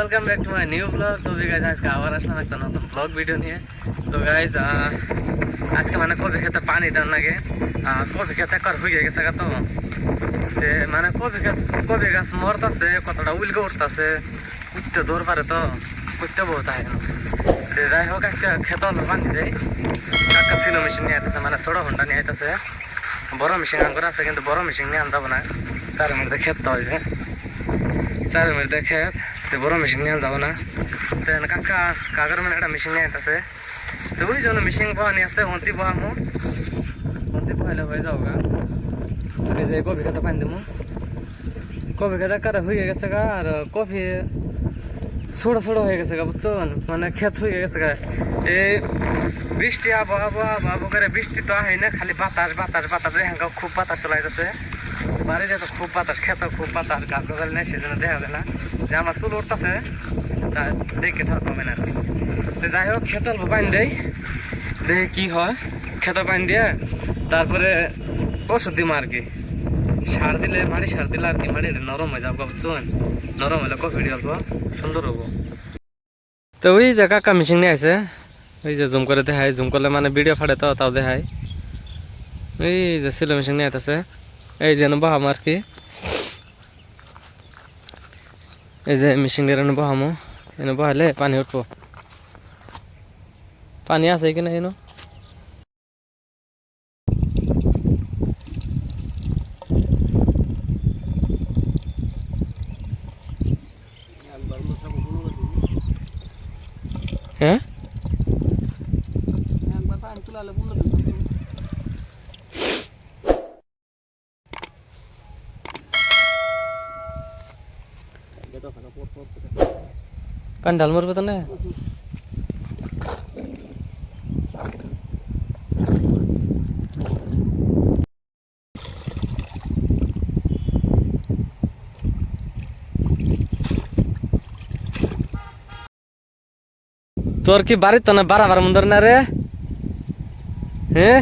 Welcome back to my new blog তো guys আজকে আবার আসলাম একটা নতুন ব্লগ ভিডিও নিয়ে। তো গাইজ আজকে মানে কফি খেতে পানি দেন লাগে। কফি খেতে একবার হয়ে গেছে তো। মানে খেত কফি গাছ মরতাছে, কতটা উইলকে উঠতেছে উঠতে দৌড় পারে তো, উঠতে বহুত তে যাই হোক, আজকে খেতে হলো পানি দেয় কাকা ফিলো মেশিন নিয়ে আইতেছে মানে ছোটো ঘণ্টা নিয়ে আইতেছে। বড় মেশিন আন করে আছে, কিন্তু বড় মেশিন নিয়ে আন যাব না। চার মধ্যে খেতে হয়েছে চার মধ্যে খেত। তো বড় মেশিন নিয়ে যাব না। তো কাকা কাকার মানে একটা মেশিন নিয়ে আইতেছে তো ওই জন্য মেশিন পাওয়া নিয়ে আসছে হন্তি পাওয়া মো হন্তি পাইলে হয়ে যাব গা এই যে কফি খেতে পানি দেবো কফি খেতে কারে হয়ে গেছে গা আর কফি ছোট ছোট হয়ে গেছে গা বুঝছ মানে ক্ষেত হয়ে গেছে গা। এই বৃষ্টি আবহাওয়া আবহাওয়া করে বৃষ্টি তো হয় না? খালি বাতাস বাতাস বাতাস এখানকার খুব বাতাস চলাইতেছে বাড়িতে তো খুব বাতাস খেতে খুব বাতাস, গাছ গাছালি নেই, সেজন্য দেখা যায় যে আমার চুল উঠতেছে, তা দেখে ঠাক পাবে না আর কি। যাই হোক, খেতে অল্প পানি দেয় দেখে কি হয়, খেতে পানি দিয়ে তারপরে ওষুধ দিম আর কি। সার দিলে মাটি সার দিলে আর কি মাটিটা নরম হয়ে যাব, বুঝছেন? নরম হলে কফি অল্প সুন্দর হব। তো ওই যে কাকা মিশিং নিয়ে আছে ওই যে জুম করে দেখায় জুম করলে মানে ভিডিও ফাটে তো, তাও দেখায়। ওই যে সিলো মেশিন নিয়ে আছে এই যে বহাম আর কি এই যে মেশিন এনে বহামো এনে বহালে পানি উঠবো। পানি আছে কিনা এনো হ্যাঁ পানি ঢাল মারবে তো না তোর কি বাড়ির তো না বারাবার মন্দর না রে হ্যাঁ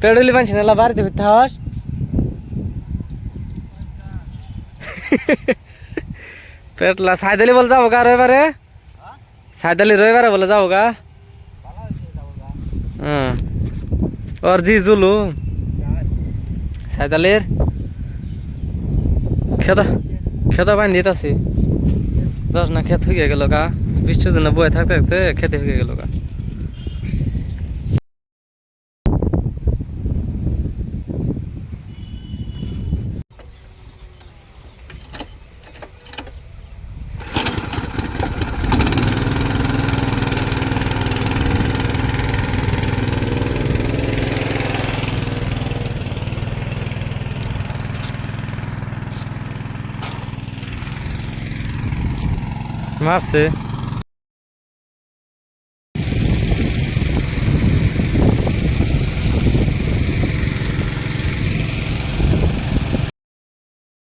পেডলি বানছি না বাড়িতে ভিত্তি হস পেটলা, সাইদালি বলে যাব গা রবিবারে? সাইদালি রবিবারে বলে যাব গা। হ্যাঁ। ওর জি জুলু। সাইদালির। খেতা খেতা বাইন দিতাছি। দশ না, খেত হয়ে গেল গা। বিশ্ব জন্য বয়ে থাকতে থাকতে খেতে হয়ে গেল গা। মারছে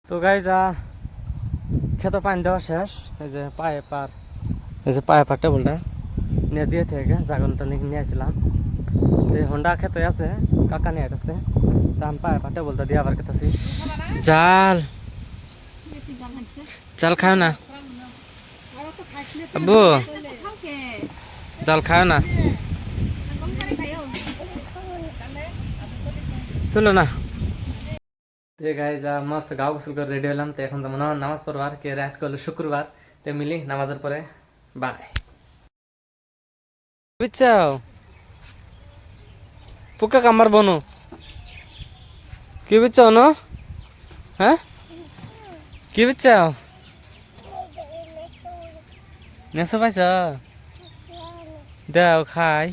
তো গাই যা খেতে পানি দেওয়া শেষ। এই যে পায়ে পার এই যে পায়ে পার টেবলটা নিয়ে দিয়ে থেকে জাগলটা নিয়ে আসছিলাম। তো হন্ডা খেতে আছে কাকা নিয়ে আসছে। তা আমি পায়ে পার টেবলটা দিয়ে আবার খেতেছি। জাল। জাল খাও না। আব্বু। জাল খাও না? তুলো না। তো গাই যা মস্ত গাও গোসল করে রেডি হলাম তো এখন যেমন নামাজ পড়বার কে আজকে হলো শুক্রবার। তো মিলি নামাজের পরে বাই বুঝছাও পোকা কামার বনু। কি বুঝছাও ন? হ্যাঁ? কি বুঝছাও নেশো পাইছ? দাও খাই।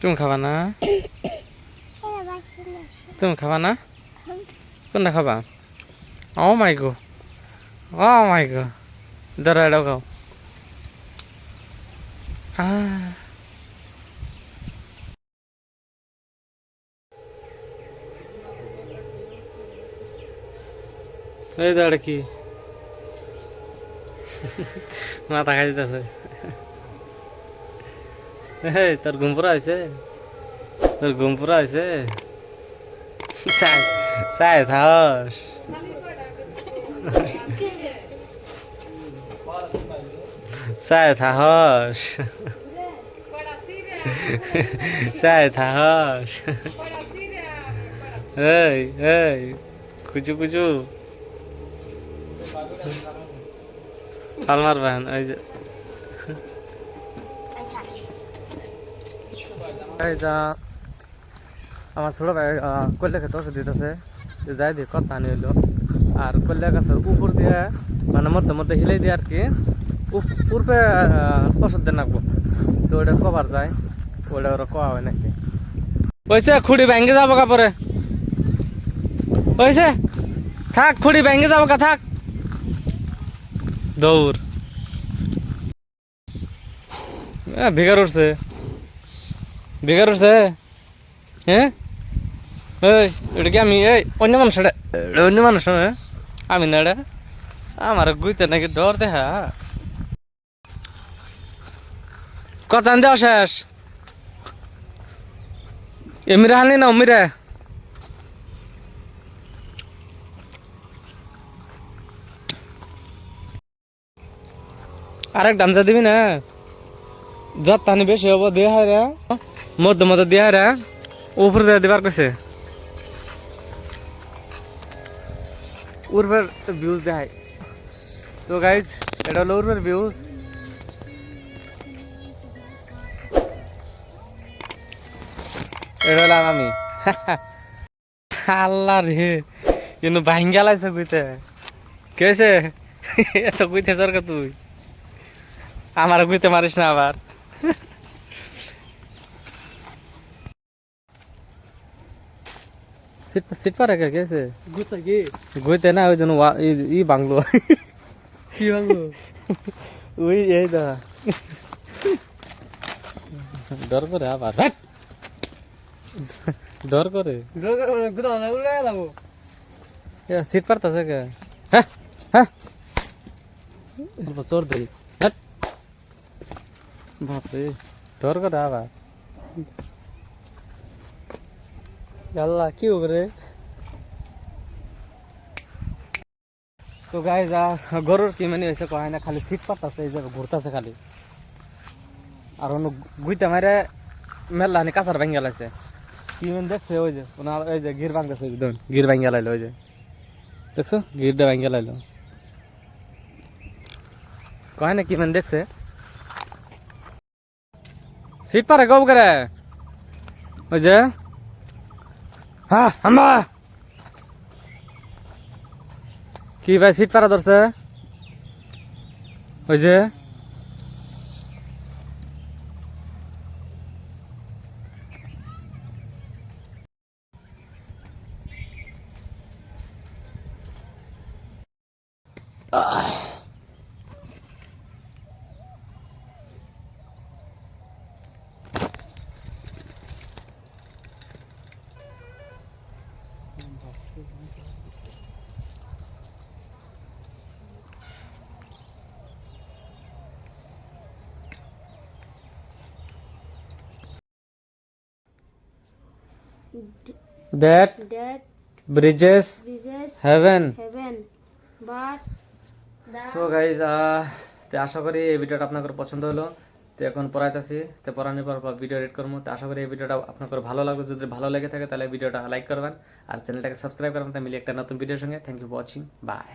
তুমি খাবা না? তুমি খাবা না? কোনটা খাবা? ও মাই গো। ও মাই গো। ধরো এটাও খাও। আহ। এই দাঁড়ে কি? মাথা খাই দিতেছে এই, তোর ঘুম পুরা হয়েছে তোর ঘুম পুরা হয়েছে চাই থাস। চাই থাহস চাই থাহস এই এই কুচু কুচু পাল মারবেন ওই যে। আমার ছোট ভাই কল্যা খেতে ওষুধ দিতেছে। যাই দিয়ে কত পানি হইল। আর কল্যা গাছের উপর দিয়ে মানে মধ্যে মধ্যে হিলাই দিয়ে আর কি পূর্বে ওষুধ দিয়ে নাকবো। তো ওটা কবার যায়, ওটা ওরা কোয়া হয় নাকি? ওইসে খুঁড়ি ব্যাঙ্গে যাব কাপড়ে ওইসে থাক, খুঁড়ি ব্যাঙ্গে যাব কা থাক। দৌড়। বেকার উঠছে। বেকার উঠছে? হ্যাঁ এই এটা কি আমি? এই অন্য মানুষ এটা? অন্য মানুষ নয়, আমি না এটা? আমার গুইতে নাকি ডর দেখা। আন দেওয়া শেষ এমিরা হানি না অমিরা আরেক ডামজা দিবি না? যত টানি বেশি হব, দিয়ে হয় রে। মধ্যে মধ্যে দিয়ে রে। উপরে দিয়ে দিবার কইছে। উর্বের ভিউজ দেখায় তো গাইজ এটা হলো উর্বের ভিউজ এটা হলাম আমি। আল্লাহ রে, কিন্তু ভাঙ্গা লাইছে কইতে। কেছে এত কইতে সরকার তুই? আমার কইতে মারিস না আবার। সিট সিট পারে কে কি গইতে না ওই জন্য ই- বাংলো। কি ভালো ওই এই দা। ডর করে আবার! ডর করে। গুতা না উড়ে যাব। এ সিট পারতাছে কে? হ্যাঁ হ্যাঁ চোর দেই হ্যাট! বাপরে ডর করে আবার আল্লাহ কি হবে রে তো গাই যা গরুর কি মানে হয়েছে কয় না খালি সিট পাতাছে এই যে ঘুরতাছে খালি আর অন্য গুইতে মারে মেলা নি কাঁচার ভাঙ্গা লাইছে কি মানে দেখছে ওই যে ওনার ওই যে গির ভাঙ্গাছে ওই যে দেখুন, গির ভাঙ্গা লাইলো ওই যে দেখছ গিরটা ভাঙ্গা লাইলো কয় না কি মানে দেখছে সিট পারে গব করে ওই যে হ্যাঁ আমরা কি ভাই সিট পারা ধরছে ওই যে that that bridges bridges heaven heaven but so guys তো আশা করি এই ভিডিওটা আপনাদের পছন্দ হলো তো এখন পড়াইতেছি, তো পড়ানোর পর ভিডিও এডিট করব তো আশা করি এই ভিডিওটা আপনার ভালো লাগবে যদি ভালো লেগে থাকে তাহলে ভিডিওটা লাইক করবেন আর চ্যানেলটাকে সাবস্ক্রাইব করবেন। তাই মিলে একটা নতুন ভিডিওর সঙ্গে। Thank you watching by